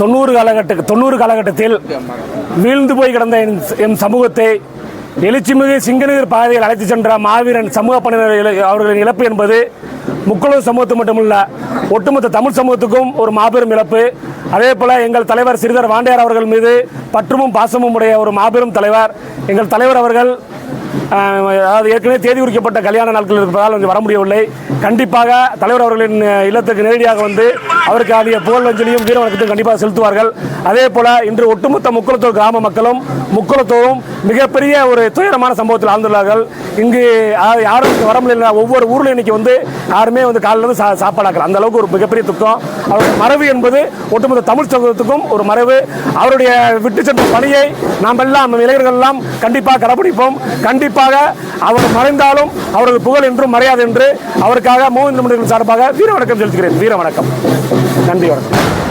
தொண்ணூறு காலகட்ட தொண்ணூறு காலகட்டத்தில் வீழ்ந்து போய் கிடந்த என் என் சமூகத்தை எழுச்சிமிகு சிங்கநகர் பாதையில் அழைத்து சென்ற மாவீரன் சமூக பணியினர் அவர்களின் இழப்பு என்பது முக்குளம் சமூகத்து மட்டுமல்ல ஒட்டுமொத்த தமிழ் சமூகத்துக்கும் ஒரு மாபெரும் இழப்பு. அதே போல எங்கள் தலைவர் சிறிதர் வாண்டியார் அவர்கள் மீது பற்றுமும் பாசமும் உடைய ஒரு மாபெரும் தலைவர். எங்கள் தலைவர் அவர்கள் அதாவது ஏற்கனவே தேதி குறிக்கப்பட்ட கல்யாண நாட்கள் இருப்பதால் வந்து வர முடியவில்லை. கண்டிப்பாக தலைவர் அவர்களின் இல்லத்துக்கு நேரடியாக வந்து அவருக்கு ஆகிய புகழஞ்சலியும் வீர வணக்கத்தையும் கண்டிப்பாக செலுத்துவார்கள். அதே போல இன்று ஒட்டுமொத்த முக்குளத்தூர் கிராம மக்களும் முக்குளத்தூரும் மிகப்பெரிய ஒரு துயரமான சம்பவத்தில் ஆழ்ந்துள்ளார்கள். இங்கு யாரும் வர முடியல. ஒவ்வொரு ஊரில் இன்னைக்கு வந்து யாருமே வந்து காலையில் வந்து சா- சாப்பாடாக்கல. அந்த அளவுக்கு ஒரு மிகப்பெரிய துக்கம். அவருடைய மறைவு என்பது ஒட்டுமொத்த தமிழ் சமூகத்துக்கும் ஒரு மறைவு. அவருடைய விட்டு சென்ற பணியை நாம் எல்லாம் நம்ம இளைஞர்கள் எல்லாம் கண்டிப்பாக கடைபிடிப்போம். கண்டிப்பாக அவர் மறைந்தாலும் அவரது புகழ் என்றும் மறையாது என்று அவருக்காக மோகன் மனிதர்கள் சார்பாக வீர வணக்கம் செலுத்துகிறேன். வீர வணக்கம் நன்றி வணக்கம்.